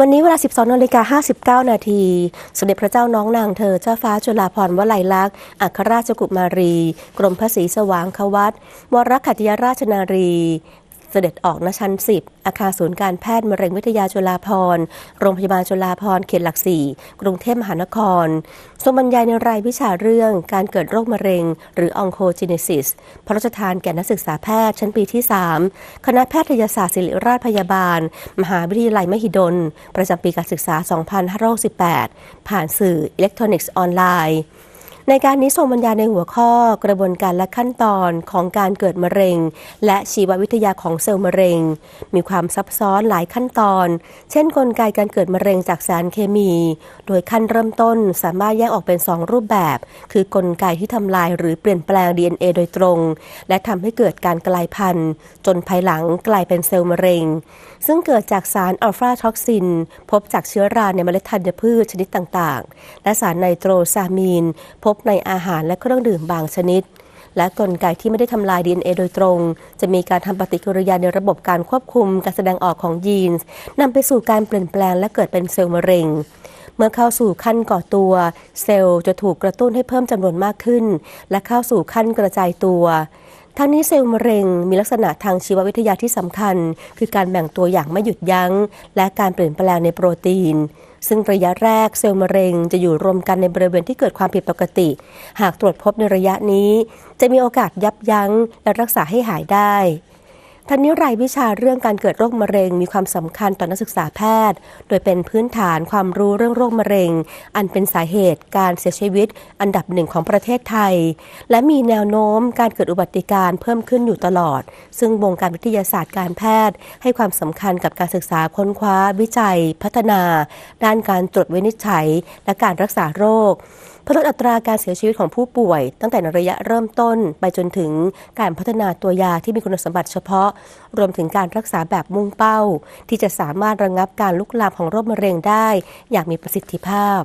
วันนี้เวลา 12นาฬิกา59 นาที สมเด็จพระเจ้าน้องนางเธอ เจ้าฟ้าจุฬาภรณ์วลัยลักษณ์ อัครราชกุมารี กรมพระศรีสว่างควัตวรขัตติยราชนารี เสด็จออกณชั้น 10 อาคารศูนย์การแพทย์มะเร็งวิทยาจุฬาภรโรงพยาบาลจุฬาภรเขตหลักสี่กรุงเทพมหานคร ทรงบรรยายในรายวิชาเรื่องการเกิดโรคมะเร็ง หรือ Oncogenesis พระราชทานแก่นักศึกษาแพทย์ชั้นปีที่ 3 คณะแพทยศาสตร์ศิริราชพยาบาล มหาวิทยาลัยมหิดล ประจำปีการศึกษา 2568ผ่านสื่ออิเล็กทรอนิกส์ออนไลน์ ในการนี้ทรงบรรยายในหัวข้อกระบวนการและขั้นตอนของการเกิดมะเร็ง และชีววิทยาของเซลล์มะเร็ง มีความซับซ้อนหลายขั้นตอน เช่น กลไกการเกิดมะเร็งจากสารเคมี โดยขั้นเริ่มต้นสามารถแยกออกเป็น 2 รูปแบบ คือกลไกที่ทำลายหรือเปลี่ยนแปลง DNA โดยตรง และทำให้เกิดการกลายพันธุ์ จนภายหลังกลายเป็นเซลล์มะเร็ง ซึ่งเกิดจากสารอัลฟาท็อกซิน พบจากเชื้อราในเมล็ดธัญพืชชนิดต่างๆ และสารไนโตรซามีนพบบในอาหารและเครื่องดื่มบางชนิด และกลไกที่ไม่ได้ทำลาย DNA โดยตรง จะมีการทำปฏิกิริยาในระบบการควบคุมการแสดงออกของยีนส์นำไปสู่การเปลี่ยนแปลงและเกิดเป็นเซลล์มะเร็งเมื่อเข้าสู่ขั้นก่อตัว เซลล์จะถูกกระตุ้นให้เพิ่มจำนวนมากขึ้น และเข้าสู่ขั้นกระจายตัว ทั้งนี้เซลล์มะเร็งมีลักษณะทางชีววิทยาที่สำคัญ คือการแบ่งตัวอย่างไม่หยุดยัง้ง และการเปลี่ยนแปลงในโปรตีน ซึ่งระยะแรกเซลล์มะเร็งจะอยู่รวมกันในบริเวณที่เกิดความผิดปกติ หากตรวจพบในระยะนี้ จะมีโอกาสยับยั้งและรักษาให้หายได้ ทั้งนี้รายวิชาเรื่องการเกิดโรคมะเร็ง มีความสำคัญต่อนักศึกษาแพทย์ โดยเป็นพื้นฐานความรู้เรื่องโรคมะเร็ง อันเป็นสาเหตุการเสียชีวิต อันดับหนึ่งของประเทศไทย และมีแนวโน้มการเกิดอุบัติการเพิ่มขึ้นอยู่ตลอด ซึ่งวงการวิทยาศาสตร์การแพทย์ ให้ความสำคัญกับการศึกษาค้นคว้า วิจัย พัฒนา ด้านการตรวจวินิจฉัย และการรักษาโรค เพื่อลดอัตราการเสียชีวิตของผู้ป่วย ตั้งแต่ในระยะเริ่มต้น ไปจนถึงการพัฒนาตัวยาที่มีคุณสมบัติเฉพาะ รวมถึงการรักษาแบบมุ่งเป้า ที่จะสามารถระงับการลุกลามของโรคมะเร็งได้ อย่างมีประสิทธิภาพ